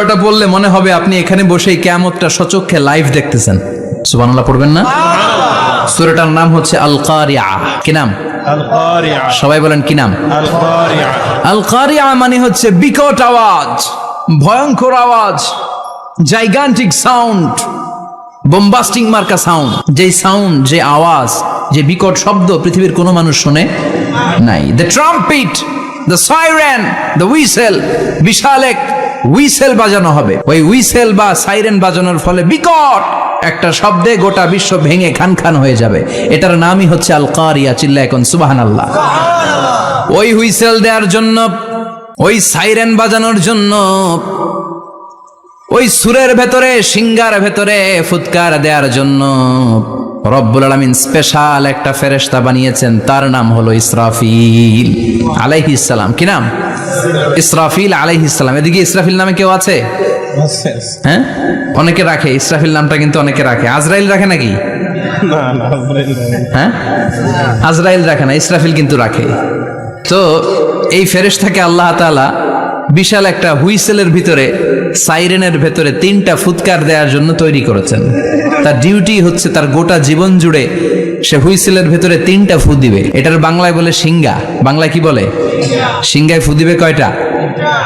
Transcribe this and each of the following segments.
ওটা বললে মনে হবে আপনি এখানে বসেই কেমতটা সচক্ষে লাইভ দেখতেছেন। সুবহানাল্লাহ পড়বেন না? সুরেটার নাম হচ্ছে আল কারিয়া কি নাম? সবাই বলেন কি নাম? আল কারিয়া মানে হচ্ছে বিকট আওয়াজ ভয়ঙ্কর আওয়াজ জাইগান্টিক সাউন্ড বোম্বাস্টিং মার্কা সাউন্ড যে সাউন্ড যে আওয়াজ যে বিকট শব্দ পৃথিবীর কোনো মানুষ শুনে নাই। The trumpet the siren the whistle বিশাল এক উইসেল বাজানো হবে। ওই উইসেল বা সাইরেন বাজানোর ফলে বিকট একটা শব্দে গোটা বিশ্ব ভেঙে খান খান হয়ে যাবে। এটার নামই হচ্ছে আল কারিয়া চিল্লা এখন সুবাহান আল্লাহ ওই হুইসেল দেওয়ার জন্য ওই সাইরেন বাজানোর জন্য ওই সুরের ভেতরে সিঙ্গার ভেতরে ফুৎকার দেওয়ার জন্য রব্বুল আলমিন স্পেশাল একটা ফেরেশতা বানিয়েছেন তার নাম হলো ইসরাফিল আলাইহিস সালাম। কি নাম? ইসরাফিল আলাইহিস সালাম। এদিকে ইসরাফিল নামে কেউ আছে? হ্যাঁ? অনেকে রাখে ইসরাফিল নামটা কিন্তু অনেকে রাখে। আজরাইল রাখে নাকি? হ্যাঁ? আজরাইল রাখে না ইসরাফিল কিন্তু রাখে। তো এই ফেরেশতাকে আল্লাহ তাআলা বিশাল একটা হুইসেলের ভিতরে সাইরেনের ভেতরে তিনটা ফুৎকার দেওয়ার জন্য তৈরি করেছেন। তার ডিউটি হচ্ছে তার গোটা জীবন জুড়ে সে হুইসেলের ভেতরে তিনটা ফু দিবে। এটার বাংলায় বলে সিঙ্গা বাংলায় কি বলে? সিঙ্গায় ফু দিবে কয়টা?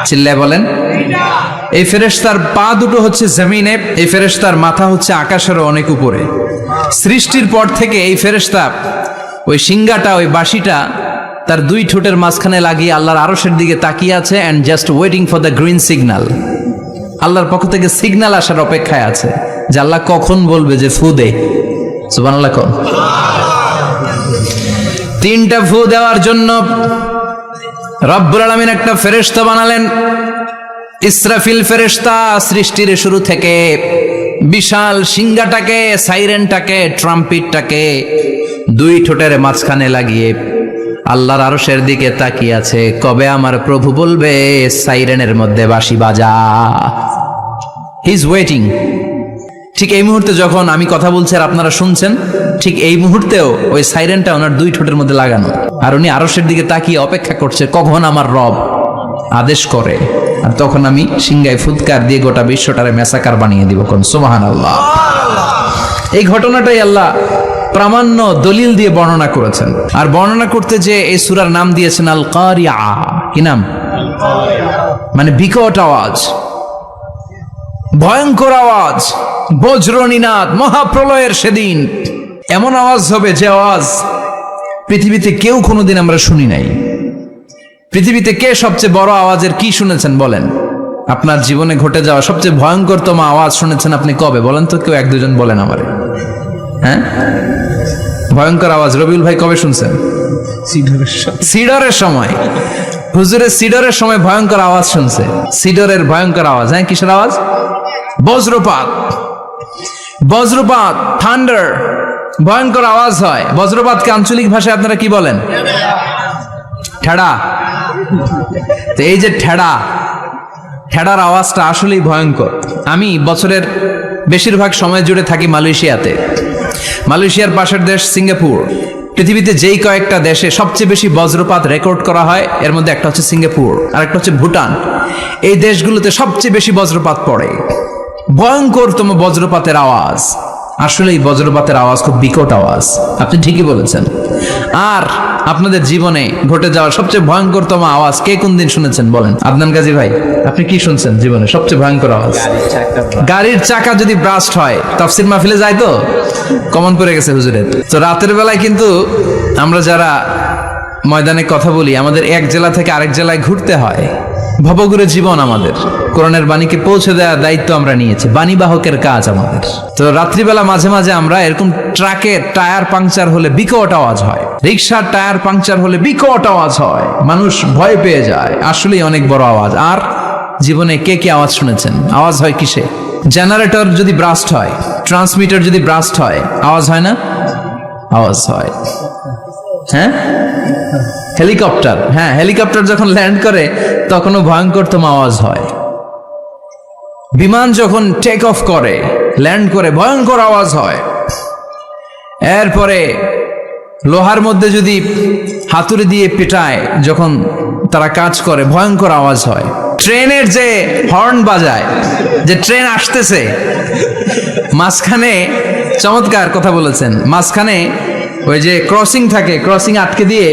চিল্লায় বলেন। এই ফেরেশতার পা দুটো হচ্ছে জমিনে, এই ফেরেশতার মাথা হচ্ছে আকাশেরও অনেক উপরে। সৃষ্টির পর থেকে এই ফেরেশতা, ওই সিঙ্গাটা ওই বাঁশিটা তার দুই ঠোঁটের মাঝখানে লাগিয়ে আল্লাহর আরশের দিকে তাকিয়ে আছে and just waiting for the green signal আল্লাহর পক্ষ থেকে সিগন্যাল আসার অপেক্ষায় আছে, যে আল্লাহ কখন বলবে যে ফু দে। তিনটা ফু দেওয়ার জন্য রব্বুল আলমিন একটা ফেরেশতা বানালেন। ইসরাফিল ফেরেশতা সৃষ্টির শুরু থেকে বিশাল সিঙ্গাটাকে সাইরেনটাকে, ট্রাম্পিটটাকে দুই ঠোঁটের মাঝখানে লাগিয়ে আল্লাহর আরশের দিকে তাকিয়ে আছে। কবে আমার প্রভু বলবে, সাইরেনের মধ্যে বাঁশি বাজা। হি ইজ ওয়েটিং ঠিক এই মুহূর্তে যখন আমি কথা বলছি আর আপনারা শুনছেন, ঠিক এই মুহূর্তেও ওই সাইরেনটা ওনার দুই ঠোঁটের মধ্যে লাগানো। আর উনি আরশের দিকে তাকিয়ে অপেক্ষা করছে, কখন আমার রব আদেশ করে। আর তখন আমি সিংগায় ফুৎকার দিয়ে গোটা বিশ্বটারে মেসাকার বানিয়ে দিব কোন। সোমাহান আল্লাহ এই ঘটনাটাই আল্লাহ প্রামাণ্য দলিল দিয়ে বর্ণনা করেছেন। আর বর্ণনা করতে যে এই সুরার নাম দিয়েছেন আল কারিয়া কি নাম? মানে বিকট আওয়াজ। ভয়ঙ্কর আওয়াজ। বজ্রনীনাদ মহাপ্রলয়ের সেদিন। এমন আওয়াজ হবে যে আওয়াজ পৃথিবীতে কেউ কোনোদিন আমরা শুনি নাই। পৃথিবীতে কে সবচেয়ে বড় আওয়াজের কি শুনেছেন বলেন? আপনার জীবনে ঘটে যাওয়া সবচেয়ে ভয়ঙ্করতম আওয়াজ শুনেছেন আপনি কবে? বলেন তো কেউ এক দুজন বলেন আমারে। হ্যাঁ? ভয়ঙ্কর আওয়াজ। রবিউল ভাই কবে শুনছেন? সিডরের সময়। হুজুরের সিডরের সময় ভয়ঙ্কর আওয়াজ শুনছে। সিডরের ভয়ঙ্কর আওয়াজ। হ্যাঁ কিসের আওয়াজ? বজ্রপাত। বজ্রপাত থান্ডার ভয়ঙ্কর আওয়াজ হয়। বজ্রপাতকে আঞ্চলিক ভাষায় আপনারা কি বলেন? ঠেড়া। তো এই যে ঠেড়া, ঠেড়ার আওয়াজটা আসলেই ভয়ঙ্কর। আমি বছরের বেশিরভাগ সময় জুড়ে থাকি মালয়েশিয়াতে। মালয়েশিয়ার পাশের দেশ সিঙ্গাপুর। পৃথিবীতে যেই কয়েকটা দেশে সবচেয়ে বেশি বজ্রপাত রেকর্ড করা হয়, এর মধ্যে একটা হচ্ছে সিঙ্গাপুর আর একটা হচ্ছে ভুটান। এই দেশগুলোতে সবচেয়ে বেশি বজ্রপাত পড়ে। ভয়ঙ্করতম বজ্রপাতের আওয়াজ। আসলে এই বজ্রপাতের আওয়াজ খুব বিকট আওয়াজ। আপনি ঠিকই বলেছেন। আর আপনাদের জীবনে ঘটে যাওয়া সবচেয়ে ভয়ঙ্করতম আওয়াজ কে কোন দিন শুনেছেন বলেন? আদনান গাজী ভাই, আপনি কি শুনছেন জীবনে সবচেয়ে ভয়ঙ্কর আওয়াজ? গাড়ির চাকা যদি ব্রাস্ট হয়, তাফসির মাহফিলে যায় তো? কমন করে গেছে হুজুরের। তো রাতের বেলায় কিন্তু আমরা যারা ময়দানে কথা বলি, আমাদের এক জেলা থেকে আরেক জেলায় ঘুরতে হয়। ভবঘুরে জীবন আমাদের। কোরআনের বাণীকে পৌঁছে দেওয়ার দায়িত্ব আমরা নিয়েছি। বাণী বাহকের কাজ আমাদের। তো রাত্রিবেলা মাঝে মাঝে আমরা এরকম ট্রাকের টায়ার পাংচার হলে বিকট আওয়াজ হয়। রিক্সার টায়ার পাংচার হলে বিকট আওয়াজ হয়। মানুষ ভয় পেয়ে যায়। আসলেই অনেক বড় আওয়াজ। আর জীবনে কে কে আওয়াজ শুনেছেন? আওয়াজ হয় কিসে? জেনারেটর যদি ব্রাস্ট হয়, ট্রান্সমিটার যদি ব্রাস্ট হয়, আওয়াজ হয় না? আওয়াজ হয়। হ্যাঁ? হেলিকপ্টার। হ্যাঁ হেলিকপ্টার যখন ল্যান্ড করে, তখনও ভয়ঙ্করতম আওয়াজ হয়। বিমান যখন টেক অফ করে, ল্যান্ড করে, ভয়ঙ্কর আওয়াজ হয়। এরপরে লোহার মধ্যে যদি হাতুড়ি দিয়ে পেটায়, যখন তারা কাজ করে, ভয়ঙ্কর আওয়াজ হয়। ট্রেনের যে হর্ন বাজায়, যে ট্রেন আসতেছে, মাঝখানে চমৎকার কথা বলেছেন। মাঝখানে ওই যে ক্রসিং থাকে ক্রসিং আটকে দিয়ে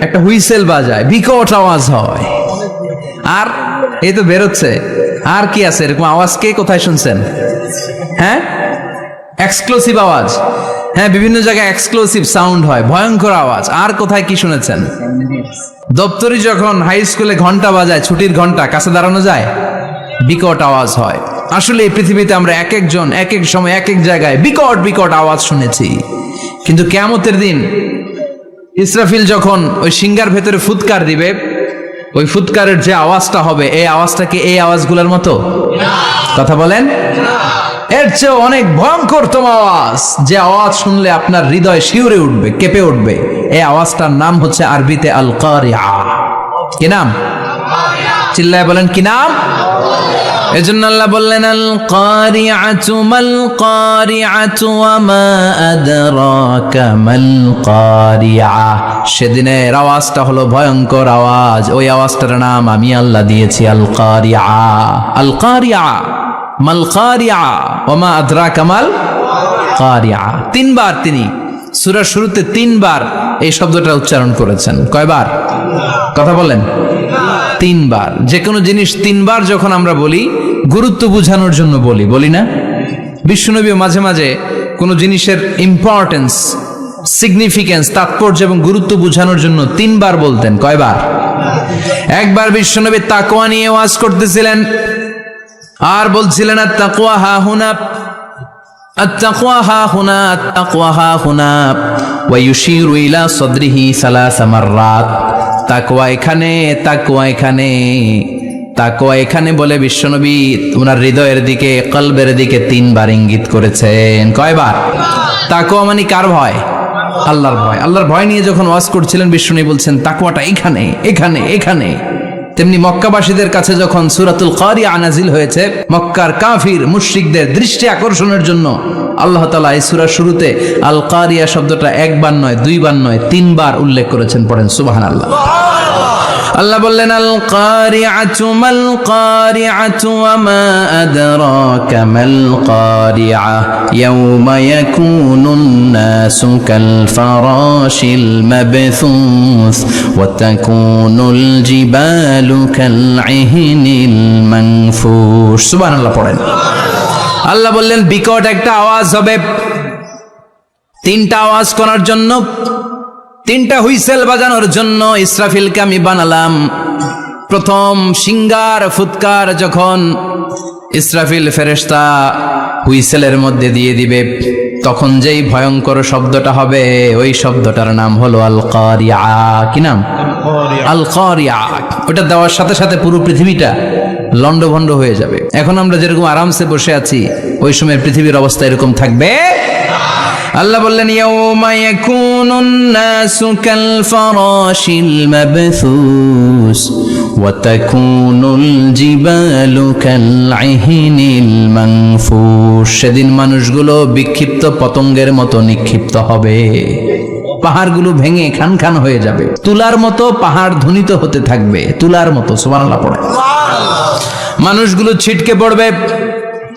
একটা হুইসেল বাজায়, বিকট আওয়াজ হয়। আর এই তো বেরোচ্ছে। আর কি আছে? এরকম আওয়াজ কে কোথায় শুনছেন? হ্যাঁ? এক্সক্লুসিভ আওয়াজ। হ্যাঁ বিভিন্ন জায়গায় এক্সক্লুসিভ সাউন্ড হয়, ভয়ঙ্কর আওয়াজ। আর কোথায় কি শুনেছেন? দপ্তরি যখন হাই স্কুলে ঘণ্টা বাজায়, ছুটির ঘণ্টা, কাছে দাঁড়ানো যায়, বিকট আওয়াজ হয়। আসলে এই পৃথিবীতে আমরা এক একজন, এক এক সময়, এক এক জায়গায় বিকট বিকট আওয়াজ শুনেছি। কিন্তু কেমতের দিন ইসরাফিল যখন ওই সিঙ্গার ভেতরে ফুৎকার দিবে, ওই ফুৎকারের যে আওয়াজটা হবে, এই আওয়াজটা কি এই আওয়াজগুলোর মতো? কথা বলেন? এর চেয়ে অনেক ভয়ঙ্করতম আওয়াজ। যে আওয়াজ শুনলে আপনার হৃদয় শিউরে উঠবে, কেঁপে উঠবে। এই আওয়াজটার নাম হচ্ছে আরবিতে আল কারিয়া কি নাম? চিল্লায় বলেন, কি নাম? এজন্য আল্লাহ বললেন আল কারিআতু মাল কারিআতু ওয়া মা আদরাকা মাল কারিআ সেদিনের আওয়াজটা হলো ভয়ঙ্কর আওয়াজ। ওই আওয়াজটার নাম আমি আল্লাহ দিয়েছি আল কারিআ আল কারিআ মাল কারিআ ওয়া মা আদরাকা মাল কারিআ তিনবার তিনি সূরার শুরুতে তিনবার এই শব্দটা উচ্চারণ করেছেন। কয়বার? কথা বলেন। তিনবার যে কোনো জিনিস তিনবার যখন আমরা বলি গুরুত্ব বোঝানোর জন্য বলি বলি না বিশ্বনবী মাঝে মাঝে কোনো জিনিসের ইম্পর্টেন্স সিগনিফিকেন্স তাৎপর্য এবং গুরুত্ব বোঝানোর জন্য তিনবার বলতেন কয়বার একবার বিশ্বনবী তাকোয়া নিয়ে ওয়াজ করতেছিলেন আর বলছিলেন আর তাকোয়া হা হুনা التقوى ها هنا التقوى ها هنا ويشير إلى صدره ثلاث مرات তাকওয়া এখানে তাকোয়া এখানে। তাকোয়া এখানে বলে বিশ্বনবী ওনার হৃদয়ের দিকে, কলবের দিকে তিনবার ইঙ্গিত করেছেন। কয়বার? তাকোয়া মানে কার ভয়? আল্লাহর ভয়। আল্লাহর ভয় নিয়ে যখন ওয়াজ করছিলেন, বিশ্বনবী বলছেন তাকুয়াটা এখানে এখানে এখানে। তেমনি মক্কাবাসীদের কাছে যখন সুরাতুল কারি আনাজিল হয়েছে, মক্কার কাফির, মুশ্রিকদের দৃষ্টি আকর্ষণের জন্য আল্লাহ তালা এই সুরার শুরুতে আল কারিয়া শব্দটা একবার নয়, দুইবার নয়, তিনবার উল্লেখ করেছেন, পড়েন সুবাহান আল্লাহ আল্লাহ বললেন আল কারিআতু মাল কারিআতু ওয়া মা আদরাকা মাল কারিআ ইয়াউমা ইয়াকুনুন নাসু কাল ফারাশিল মাবথুস ওয়া তাকুনুল জিবালু কাল ইহনিল মানফুস সুবহানাল্লাহ পড়েন। আল্লাহ বললেন, বিকট একটা আওয়াজ হবে। তিনটা আওয়াজ করার জন্য তিনটা হুইসেল বাজানোর জন্য ইসরাফিলকে আমি বানালাম। প্রথম সিঙ্গার ফুৎকার যখন ইসরাফিল ফেরেশতা হুইসেলের মধ্যে দিয়ে দিবে তখন যেই ভয়ঙ্কর শব্দটা হবে ওই শব্দটার নাম হলো আল কারিয়া কি নাম? আল কারিয়া ওটা দেওয়ার সাথে সাথে পুরো পৃথিবীটা লন্ডভন্ড হয়ে যাবে। এখন আমরা যেরকম আরামসে বসে আছি ওই সময় পৃথিবীর অবস্থা এরকম থাকবে। আল্লাহ বললেন সেদিন মানুষগুলো বিক্ষিপ্ত পতঙ্গের মতো নিক্ষিপ্ত হবে। পাহাড়গুলো ভেঙে খান খান হয়ে যাবে। তুলার মতো পাহাড় ধ্বনিত হতে থাকবে। তুলার মতো, সুবহানাল্লাহ পড়ে। মানুষগুলো ছিটকে পড়বে।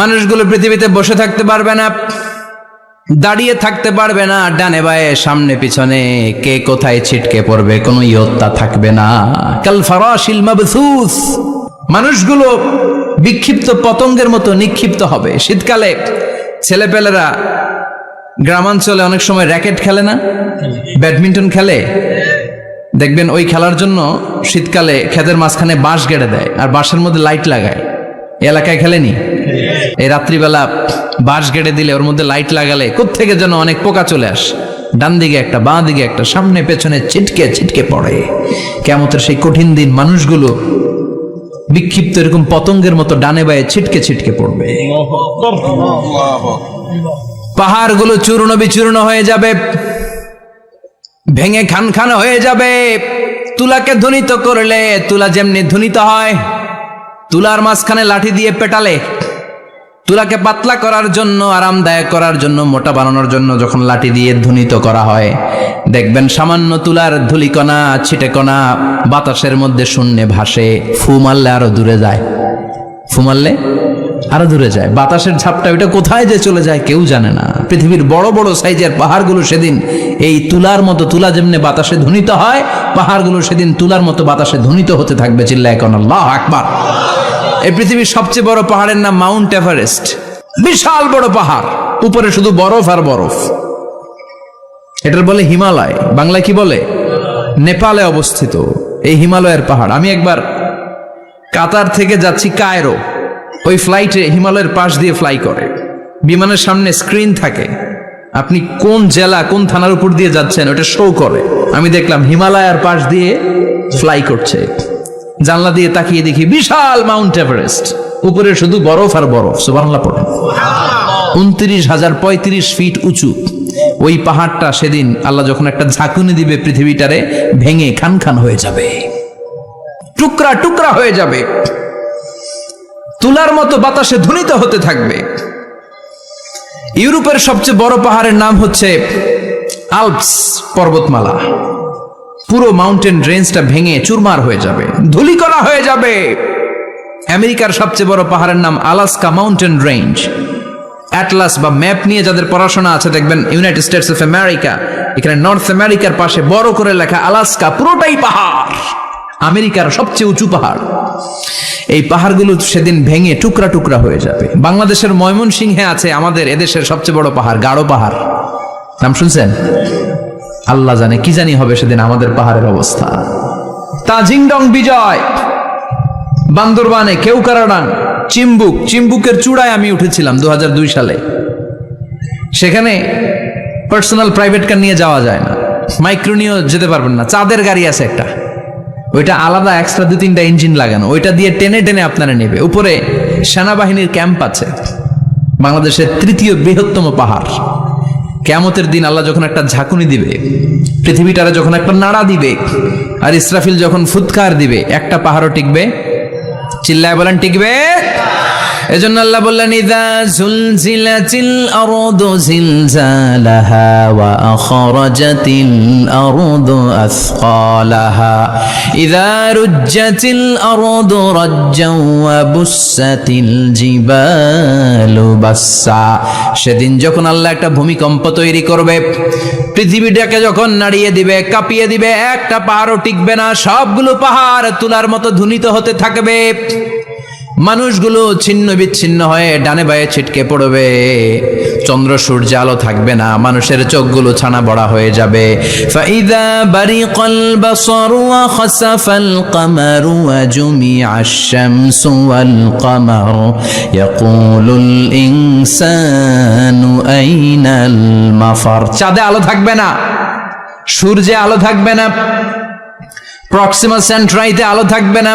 মানুষগুলো পৃথিবীতে বসে থাকতে পারবে না, দাঁড়িয়ে থাকতে পারবে না, ডানে বায়ে, সামনে পিছনে, কে কোথায় ছিটকে পড়বে, কোনো ইয়ত্তা থাকবে না। কাল ফারাশিল মাবথুস মানুষগুলো বিক্ষিপ্ত পতঙ্গের মতো নিক্ষিপ্ত হবে। শীতকালে ছেলেপেলেরা গ্রামাঞ্চলে অনেক সময় র্যাকেট খেলে না? ব্যাডমিন্টন খেলে? দেখবেন ওই খেলার জন্য শীতকালে ক্ষেতের মাঝখানে বাঁশ গেড়ে দেয়, আর বাঁশের মধ্যে লাইট লাগায়। এলাকায় খেলেনি? এই রাত্রিবেলা বাঁশ গেড়ে দিলে ওর মধ্যে লাইট লাগালে কোত্থেকে যেন অনেক পোকা চলে আসে। ডান দিকে একটা বাঁ দিকে একটা, সামনে পেছনে ছিটকে ছিটকে পড়ে। কেমতের সেই কঠিন দিন মানুষগুলো বিক্ষিপ্ত এরকম পতঙ্গের মতো ডানে বায়ে ছিটকে ছিটকে পড়বে। পাহাড়গুলো চূর্ণ বিচূর্ণ হয়ে যাবে, ভেঙে খান খান হয়ে যাবে। তুলাকে ধ্বনিত করলে, তুলা যেমনি ধ্বনিত হয়, তুলার মাঝখানে লাঠি দিয়ে পেটালে তুলাকে পাতলা করার জন্য, আরামদায়ক করার জন্য, মোটা বানানোর জন্য যখন লাঠি দিয়ে ধ্বনিত করা হয়, দেখবেন সামান্য তুলার ধুলিকণা, ছিটেকণা বাতাসের মধ্যে শূন্যে ভাসে, ফু মারলে আরও দূরে যায়। ফু মারলে আরও দূরে যায়। বাতাসের ঝাপটা ওইটা কোথায় যে চলে যায় কেউ জানে না। পৃথিবীর বড় বড় সাইজের পাহাড়গুলো সেদিন এই তুলার মতো, তুলা যেমনি বাতাসে ধ্বনিত হয়, পাহাড়গুলো সেদিন তুলার মতো বাতাসে ধ্বনিত হতে থাকবে চিল্লা এখন আল্লাহ আকবার। এই পৃথিবীর সবচেয়ে বড় পাহাড়ের নাম মাউন্ট এভারেস্ট। বিশাল বড় পাহাড়। উপরে শুধু বরফ আর বরফ। এটার বলে হিমালয়। বাংলা কি বলে? নেপালে অবস্থিত। এই হিমালয়ের পাহাড়। আমি একবার কাতার থেকে যাচ্ছি কায়রো। ওই ফ্লাইটে হিমালয়ের পাশ দিয়ে ফ্লাই করে। বিমানের সামনে স্ক্রিন থাকে। আপনি কোন জেলা, কোন থানার উপর দিয়ে যাচ্ছেন, ওটা শো করে। আমি দেখলাম হিমালয়ের পাশ দিয়ে ফ্লাই করছে। জানলা দিয়ে তাকিয়ে দেখি বিশাল মাউন্ট এভারেস্ট। উপরে শুধু বরফ আর বরফ সুবাংলা পড়ে। উনত্রিশ হাজার পঁয়ত্রিশ ফিট উঁচু। ওই পাহাড়টা সেদিন আল্লাহ যখন একটা ঝাঁকুনি দিবে পৃথিবীটারে, ভেঙে খান খান হয়ে যাবে। টুকরা টুকরা হয়ে যাবে। তুলার মতো বাতাসে ধ্বনিত হতে থাকবে। ইউরোপের সবচেয়ে বড় পাহাড়ের নাম হচ্ছে আলপস পর্বতমালা। পুরো মাউন্টেন রেঞ্জটা ভেঙে চুরমার হয়ে যাবে। ধুলিকণা হয়ে যাবে। আমেরিকার সবচেয়ে বড় পাহাড়ের নাম আলাস্কা মাউন্টেন রেঞ্জ অ্যাটলাস বা ম্যাপ নিয়ে যাদের পড়াশোনা আছে, দেখবেন ইউনাইটেড স্টেটস অফ আমেরিকা এখানে নর্থ আমেরিকার পাশে বড় করে লেখা আলাস্কা পুরোটাই পাহাড়। আমেরিকার সবচেয়ে উঁচু পাহাড়। এই পাহাড়গুলো সেদিন ভেঙে টুকরা টুকরা হয়ে যাবে। বাংলাদেশের ময়মনসিংহে আছে আমাদের এদেশের সবচেয়ে বড় পাহাড়, গাঢ় পাহাড়। নাম শুনছেন? আল্লাহ জানে কি জানি হবে সেদিন আমাদের পাহাড়ের অবস্থা। তাজিংডং বিজয়। বান্দরবানে কেউকারাডাং চিম্বুক। চিম্বুকের চূড়ায় আমি উঠেছিলাম দুহাজার দুই সালে। সেখানে পার্সোনাল প্রাইভেট কার নিয়ে যাওয়া যায় না। মাইক্রো নিয়েও যেতে পারবেন না। চাঁদের গাড়ি আছে একটা। ওইটা আলাদা এক্সট্রা দু তিনটা ইঞ্জিন লাগানো। ওইটা দিয়ে টেনে টেনে আপনারা নেবে। উপরে সেনাবাহিনীর ক্যাম্প আছে। বাংলাদেশের তৃতীয় বৃহত্তম পাহাড়। কেয়ামতের দিন আল্লাহ যখন একটা ঝাঁকুনি দিবে, পৃথিবীটারা যখন একটা নাড়া দিবে, আর ইসরাফিল যখন ফুৎকার দিবে, একটা পাহাড়ও টিকবে চিল্লায় বলেন, টিকবে? এজন্য আল্লাহ বললেন, ইদা জুলজিলাতিল আরদু জিলজালাহা ওয়া আখরাজাতিল আরদু আসকালাহা। ইদা রুজ্জাতিল আরদু রাজ্জাও ওয়া বুসাতিল জিবালু বাসসা। সেদিন যখন আল্লাহ একটা ভূমিকম্প তৈরি করবে পৃথিবীটাকে যখন নাড়িয়ে দিবে, কাঁপিয়ে দিবে, একটা পাহাড়ও টিকবে না, সবগুলো পাহাড় তুলার মতো ধুনিত হতে থাকবে। মানুষগুলো ছিন্ন বিচ্ছিন্ন হয়ে ডানে বায়ে ছিটকে পড়বে। চন্দ্র সূর্য আলো থাকবে না, মানুষের চোখগুলো ছানা বড়া হয়ে যাবে। ফাইদা বারিকাল বাসারু ওয়া খাসাফাল কামারু ওয়া জুমিআ আশ-শামসু ওয়াল কামারু। ইয়াকুলুল ইনসানু আইনাল মাফার। চাঁদে আলো থাকবে না, সূর্যে আলো থাকবে না প্রক্সিমা সেন্ট্রাইতে আলো থাকবে না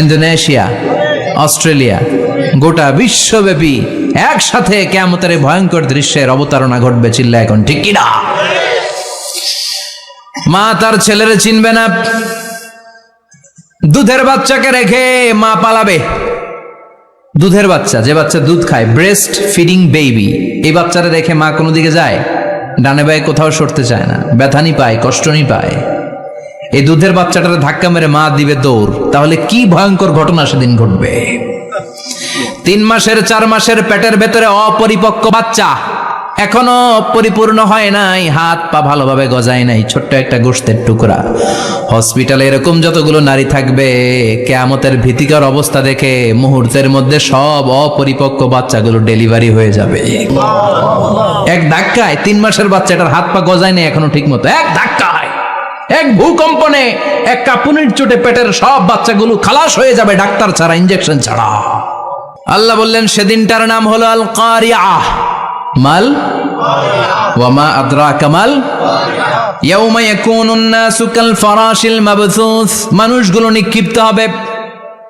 ইন্দোনেশিয়া, অস্ট্রেলিয়া, গোটা বিশ্বব্যাপী একসাথে কেমতের ভয়ঙ্কর দৃশ্যের অবতারণা ঘটবে চিল্লা এখন, ঠিক কিনা? মা তার ছেলেরে চিনবে না। দুধের বাচ্চাকে রেখে মা পালাবে। দুধের বাচ্চা, যে বাচ্চা দুধ খায় ব্রেস্ট ফিডিং বেবি এই বাচ্চারা রেখে মা কোনো দিকে যায়? ডানে বায়ে কোথাও সরতে চায় না ব্যথানি পায় কষ্টনি পায় এই দুধের বাচ্চাটার ধাক্কা মেরে মা দিবে দৌড়। তাহলে কি ভয়ঙ্কর ঘটনা সেদিন ঘটবে? তিন মাসের, চার মাসের পেটের ভেতরে অপরিপক্ক বাচ্চা এখনও পরিপূর্ণ হয় নাই, হাত পা ভালোভাবে গজায় নাই, ছোট্ট একটা গোষ্ঠের টুকরা। হসপিটালে এরকম যতগুলো নারী থাকবে, কেয়ামতের ভীতিকর অবস্থা দেখে মুহূর্তের মধ্যে সব অপরিপক্ক বাচ্চাগুলো ডেলিভারি হয়ে যাবে। এক ধাক্কায় তিন মাসের বাচ্চাটার হাত পা গজায় নাই এখনও ঠিক মতো এক ধাক্কায় এক ভূকম্পনে এক কাপুনির চোটে পেটের সব বাচ্চাগুলো খালাস হয়ে যাবে ডাক্তার ছাড়া ইঞ্জেকশন ছাড়া। আল্লাহ বললেন, সেদিনটার নাম হলো আল কারিয়া মাল? ওয়ামা আদরা কামাল ইয়াউমা ইয়াকুনুন নাসু কাল ফারাশিল মাবথুস মানুষগুলো নিক্ষিপ্ত হবে।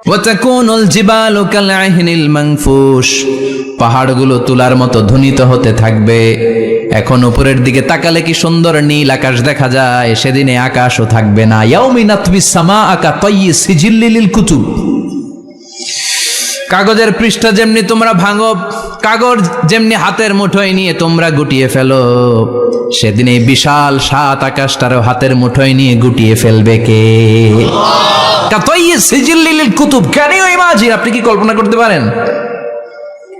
ওয়াতাকুনুল জিবালু কাল আহিনিল মানফুশ পাহাড়গুলো তুলার মতো ধ্বনিত হতে থাকবে। এখন উপরের দিকে তাকালে কি সুন্দর নীল আকাশ দেখা যায়? সেদিনে আকাশও থাকবে না। ইয়াউমিনাতবিস সামা আকা কুতুব। কাগজের পৃষ্ঠা যেমনি তোমরা ভাঙো, কাগজ যেমনি হাতের মুঠোয় নিয়ে তোমরা গুটিয়ে ফেলো, সেদিন এই বিশাল সাত আকাশটারও হাতের মুঠোয় নিয়ে গুটিয়ে ফেলবে কে? কুতুব। ক্যান ইউ ইমাজিন আপনি কি কল্পনা করতে পারেন?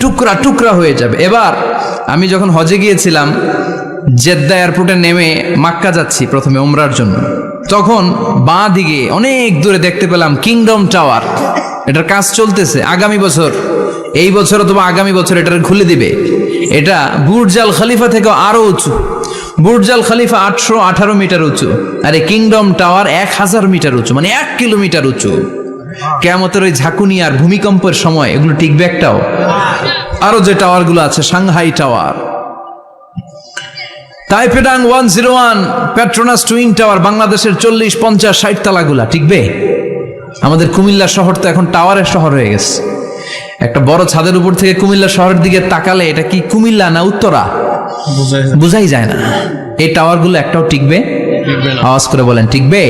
টুকরা টুকরা হয়ে যাবে। এবার আমি যখন হজে গিয়েছিলাম জেদ্দা এয়ারপোর্টে নেমে মাক্কা যাচ্ছি প্রথমে ওমরার জন্য। তখন বাঁ দিকে অনেক দূরে দেখতে পেলাম কিংডম টাওয়ার এটার কাজ চলতেছে। আগামী বছর, এই বছর অথবা আগামী বছর এটার খুলে দিবে। এটা বুর্জাল খালিফা থেকে আরও উঁচু। বুর্জাল খালিফা আটশো আঠারো মিটার উঁচু। আর কিংডম টাওয়ার এক হাজার মিটার উঁচু মানে এক কিলোমিটার উঁচু। কেমতের ওই ঝাঁকুনি আর ভূমিকম্পের সময় এগুলো টিকবে একটাও। আরও যে টাওয়ারগুলো আছে Shanghai tower. তাইপেডাং one zero one Petronas twin tower বাংলাদেশের চল্লিশ পঞ্চাশ ষাট তালাগুলা টিকবে? আমাদের কুমিল্লা শহর তো এখন টাওয়ারের শহর হয়ে গেছে। একটা বড় ছাদের উপর থেকে কুমিল্লা শহরের দিকে তাকালে এটা কি কুমিল্লা না উত্তরা? বুঝাই যায় না। এই টাওয়ারগুলো একটাও টিকবে? আওয়াজ করে বলেন, টিকবে?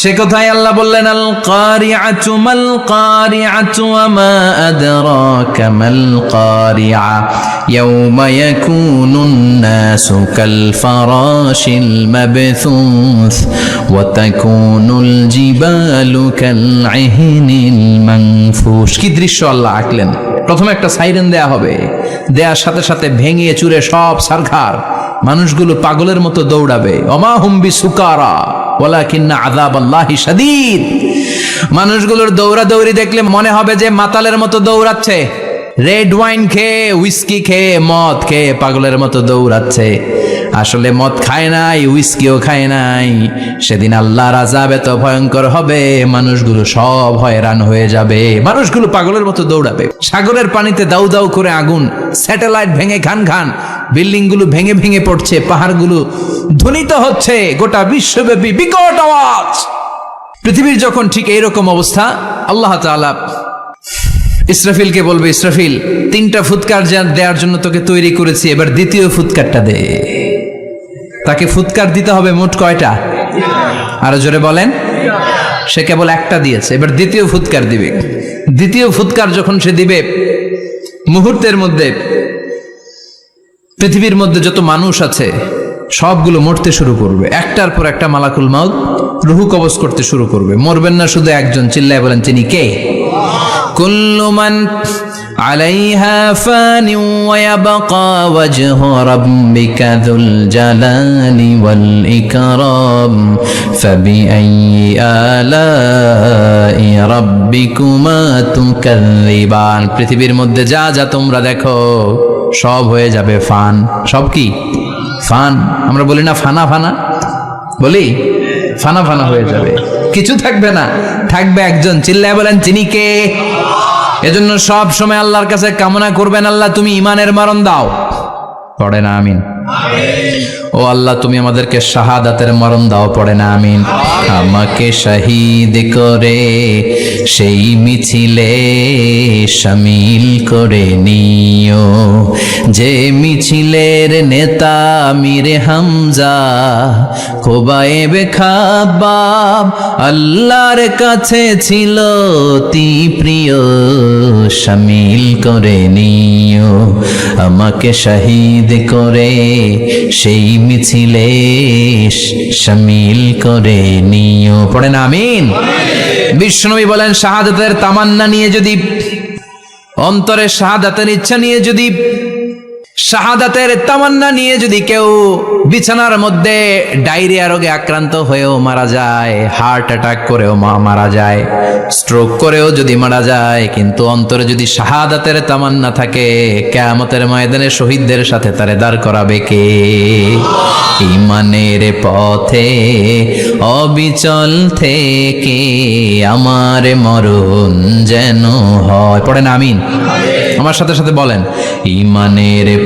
সে কথাই আল্লাহ বললেন আল কারিআতু মাল কারিআতু ওয়া মা আদরাকা মাল কারিআ ইয়াউমা ইয়াকুনুন নাসু কাল ফারাশিল মাবথুস ওয়া তাকুনুল জিবালু কাল ইহনিল মানফুশ। কি দৃশ্য আল্লাহ আঁকলেন। প্রথমে একটা সাইরেন দেয়া হবে। দেয়ার সাথে সাথে ভেঙে চুরে সব সারখার মানুষগুলো পাগলের মতো দৌড়াবে। অমা হুম্বি সুকারা ওলা কিন্না আদাব আল্লাহি সাদিদ মানুষগুলোর দৌড়া দৌড়ি দেখলে মনে হবে যে মাতালের মতো দৌড়াচ্ছে। রেড ওয়াইন খেয়ে উইস্কি খেয়ে, মদ খেয়ে পাগলের মতো দৌড়াচ্ছে। আসলে মদ খায় নাই উইস্কিও খায় নাই। সেদিন আল্লাহর আজাব এত ভয়ঙ্কর হবে, মানুষগুলো সব হয়রান হয়ে যাবে। মানুষগুলো পাগলের মতো দৌড়াবে। সাগরের পানিতে দাউ দাউ করে আগুন, স্যাটেলাইট ভেঙে খান খান বিল্ডিংগুলো ভেঙে ভেঙে পড়ছে, পাহাড়গুলো ধ্বনিত হচ্ছে, গোটা বিশ্বব্যাপী বিকট আওয়াজ। পৃথিবীর যখন ঠিক এইরকম অবস্থা, আল্লাহ তাআলা ইসরাফিলকে বলবে, ইসরাফিল, তিনটা ফুৎকার দেওয়ার জন্য তোকে তৈরি করেছি, এবার দ্বিতীয় ফুৎকারটা দে। তাকে ফুৎকার দিতে হবে মোট কয়টা? আরও জোরে বলেন। সে কেবল একটা দিয়েছে, এবার দ্বিতীয় ফুৎকার দিবে। দ্বিতীয় ফুৎকার যখন সে দিবে, মুহূর্তের মধ্যে পৃথিবীর মধ্যে যত মানুষ আছে, সবগুলো মরতে শুরু করবে। একটার পর একটা মালাকুল মাউদ রুহু কবজ করতে শুরু করবে। মরবেন না শুধু একজন, চিল্লায় বলেন তিনি কে? কুল্লুমান আলাইহা ফানি ওয়াবকা ওয়াজহু রাব্বিকা যুল জালালি ওয়াল ইকরাম। ফাবিআইয়ি আলাই রাব্বিকুমা তুকাযযিবান। পৃথিবীর মধ্যে যা যা তোমরা দেখো সব হয়ে যাবে, ফান। সব কি? ফান। আমরা বলি না ফানা ফানা? বলি? ফানা ফানা হয়ে যাবে। কিছু থাকবে না। থাকবে একজন। চিল্লায় বলেন তিনি কে? এজন্য সব সময় আল্লাহর কাছে কামনা করবেন, আল্লাহ, তুমি ইমানের মারণ দাও। পড়ে না, আমিন। ও আল্লাহ, তুমি আমাদেরকে শাহাদাতের মরণ দাও, পড়ে না, আমিন। আমাকে শহীদ করে, সেই মিছিলে শামিল করে নিও। যে মিছিলের নেতা মিরে হামজা, খোবায়েবে খাবাব, আল্লাহর কাছে ছিল অতি প্রিয় শামিল করে নিও। আমাকে শহীদ করে সেই মিছিলে সামিল করে নিও। পড়েন আমিন? বিষ্ণবী বলেন, শাহাদাতের তামান্না নিয়ে যদি, অন্তরে শাহাদাতের ইচ্ছা নিয়ে যদি শাহাদাতের তামান্না নিয়ে যদি কেউ বিছানার মধ্যে ডায়রিয়া রোগে আক্রান্ত হয়েও মারা যায়, হার্ট অ্যাটাক করেও মা- মারা যায়, স্ট্রোক করেও যদি মারা যায়, কিন্তু অন্তরে যদি শাহাদাতের তামান্না থাকে, কেয়ামতের ময়দানে শহীদদের সাথে তারে দাঁড় করাবে কে? ইমানের পথে অবিচল থেকে আমার মরণ যেন হয়। পড়েন আমিন। আমার সাথে সাথে বলেন, ইমানের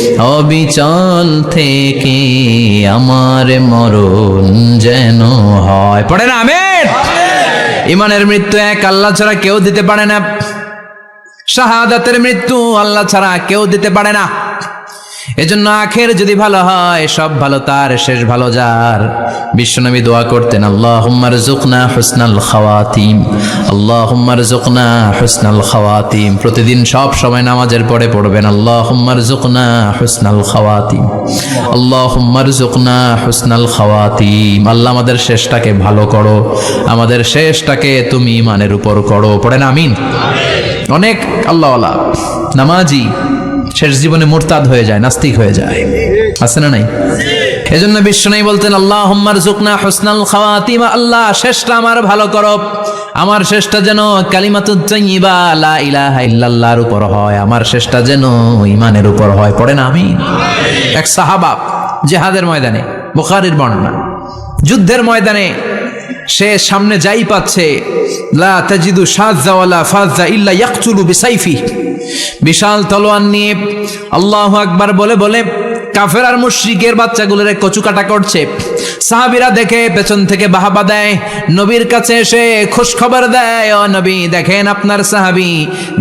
অবিচল থেকে আমার মরণ যেন হয়। পড়ে না আমের ইমানের মৃত্যু এক, আল্লাহ ছাড়া কেউ দিতে পারে না। শাহাদাতের মৃত্যু আল্লাহ ছাড়া কেউ দিতে পারে না। এজন্য আখের যদি ভালো হয়, সব ভালো তার, শেষ ভালো যার। বিশ্বনবী দোয়া করতেন আল্লাহ হুম্মার জুকনা হুসনাল খাওয়াতিম আল্লাহ হুম্মার জুকনা হুসনাল খাওয়াতিম। প্রতিদিন সব সময় নামাজের পরে পড়বেন আল্লাহ হুম্মার জুকনা হুসনাল খাওয়াতিম আল্লাহ হুম্মার জুকনা হুসনাল খাওয়াতিম। আল্লাহ আমাদের শেষটাকে ভালো করো, আমাদের শেষটাকে তুমি ইমানের উপর করো। পড়েন আমিন। অনেক আল্লাহওয়ালা, নামাজি শেষ জীবনে মোরতাদ হয়ে যায়, নাস্তিক হয়ে যায়। আছে না নাই? এজন্য বিশ্ব নাই বলতেন আল্লাহ হুম্মার জুকনা হুসনাল খাওয়াতিমা, আল্লাহ, শেষটা আমার ভালো করো। আমার শেষটা যেন কালিমাতুজ্জাইবা লা উপর হয়। আমার শেষটা যেন ইমানের উপর হয়। পড়ে না আমি? এক সাহাবা জেহাদের ময়দানে, বুখারীর বর্ণনা, যুদ্ধের ময়দানে সে সামনে যাই পাচ্ছে লা ইল্লা বিশাল তলোয়ার নিয়ে আল্লাহ আকবার বলে বলে কাফের আর মুশরিকের বাচ্চাগুলোরে কচুকাটা করছে। সাহাবীরা দেখে পেছন থেকে বাহাবা দেয়, নবীর কাছে এসে খোঁজ খবর দেয়, ও নবী, দেখেন আপনার সাহাবী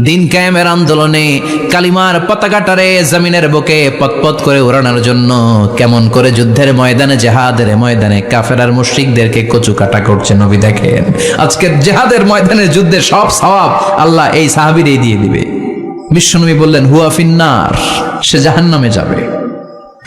দিন কায়েমের আন্দোলনে কালিমার পতাকাটারে জমিনের বুকে পতপত করে উড়ানোর জন্য কেমন করে যুদ্ধের ময়দানে, জেহাদের ময়দানে কাফের আর মুশরিকদেরকে কচু কাটা করছে। নবী দেখেন আজকে জেহাদের ময়দানে যুদ্ধে সব সওয়াব আল্লাহ এই সাহাবীরই দিয়ে দিবে। বিশ্বনবী বললেন, হুয়া ফিন্নার, সে জাহান্নামে যাবে।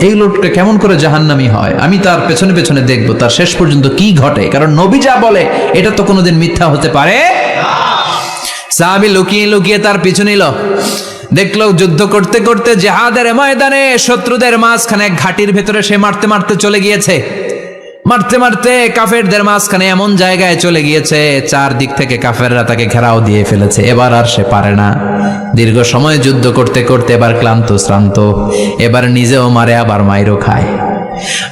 এই লোকটা কেমন করে জাহান্নামি হয়? আমি তার পেছনে পেছনে দেখব, তার শেষ পর্যন্ত কি ঘটে? কারণ নবী যা বলে, এটা তো কোনোদিন মিথ্যা হতে পারে সাহাবি লুকিয়ে লুকিয়ে তার পিছু নিল। দেখল যুদ্ধ করতে করতে জেহাদের ময়দানে শত্রুদের মাঝখানে ঘাটির ভেতরে সে মারতে মারতে চলে গিয়েছে। মারতে মারতে কাফেরদের মাঝখানে এমন জায়গায় চলে গিয়েছে, চারদিক থেকে কাফেররা তাকে ঘেরাও দিয়ে ফেলেছে। এবার আর সে পারে না। দীর্ঘ সময় যুদ্ধ করতে করতে এবার ক্লান্ত, শ্রান্ত। এবার নিজেও মারে, আবার মাইরও খায়।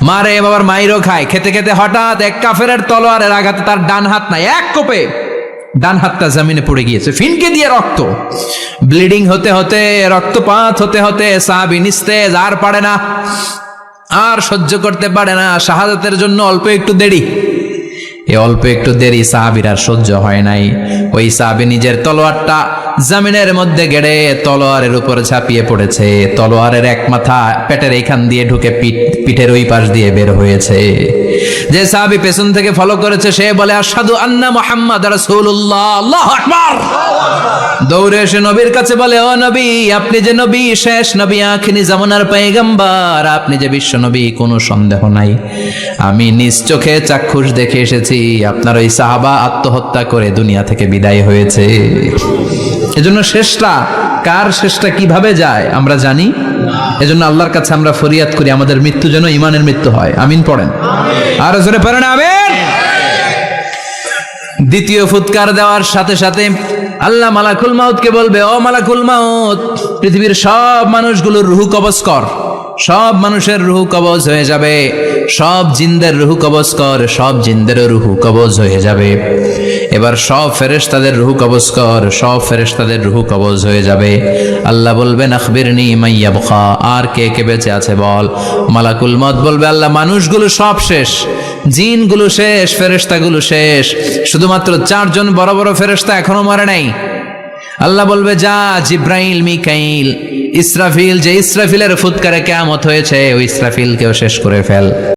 মারে, আবার মাইরও খায়। খেতে খেতে হঠাৎ এক কাফেরের তলোয়ারের আঘাতে তার ডান হাত নাই, এক কোপে ডান হাতটা জমিনে পড়ে গিয়েছে, ফিনকে দিয়ে রক্ত। ব্লিডিং হতে হতে, রক্তপাত হতে হতে সাহাবি নিস্তেজ, আর পারে না। আর সহ্য করতে পারে না। শাহাদাতের জন্য অল্প একটু দেরি। এ অল্প একটু দেরি সাহাবির আর সহ্য হয় নাই। ওই সাহাবি নিজের তলোয়ারটা জামিনের মধ্যে গেড়ে তলোয়ারের উপর ঝাঁপিয়ে পড়েছে। তলোয়ারের এক মাথা পেটের এইখান দিয়ে ঢুকে পিঠ পিঠের ওই পাশ দিয়ে বের হয়েছে। যে সাহাবি পেছন থেকে ফলো করেছে, সে বলে আসাদু আন্না মোহাম্মদ দৌড়ে এসে নবীর কাছে বলে, ও নবী, আপনি যে নবী, শেষ নবী আখিনি জামানার পেগম্বর আপনি যে বিশ্ব নবী, কোনো সন্দেহ নাই। আমি নিজ চোখে চাক্ষুষ দেখে এসেছি। আপনার ওই সাহাবা আত্মহত্যা করে দুনিয়া থেকে বিদায় হয়েছে। এজন্য শেষটা কার শেষটা কীভাবে যায়, আমরা জানি। এজন্য আল্লাহর কাছে আমরা ফরিয়াদ করি, আমাদের মৃত্যু যেন ইমানের মৃত্যু হয়। আমিন পড়েন। আর জোরে পড়েন, আমিন। দ্বিতীয় ফুৎকার দেওয়ার সাথে সাথে আল্লাহ মালাকুল মাউতকে বলবে, ও মালাকুল মাউত, পৃথিবীর সব মানুষগুলোর রুহু কবজ কর। সব মানুষের রুহু কবজ হয়ে যাবে। সব জিন্দের রুহু কবজ কর, সব জিনদেরও রুহু কবজ হয়ে যাবে। এবার সব ফেরেশ তাদের রুহু কবজ কর, সব ফেরেশ তাদের রুহু কবজ হয়ে যাবে। আল্লাহ বলবেন, আখবিরনি মাইয়া বখা আর কে কে বেঁচে আছে বল? মালাকুল মত বলবে, আল্লাহ, মানুষগুলো সব শেষ। জিনগুলো শেষ, ফেরেশতাগুলো শেষ। শুধুমাত্র চারজন বড় বড় ফেরেশতা এখনও মরে নাই। আল্লাহ বলবে, যা জিব্রাইল, মিকাইল, ইসরাফিল, যে ইসরাফিলের ফুৎকারে কেমত হয়েছে, ওই ইসরাফিলকেও শেষ করে ফেল।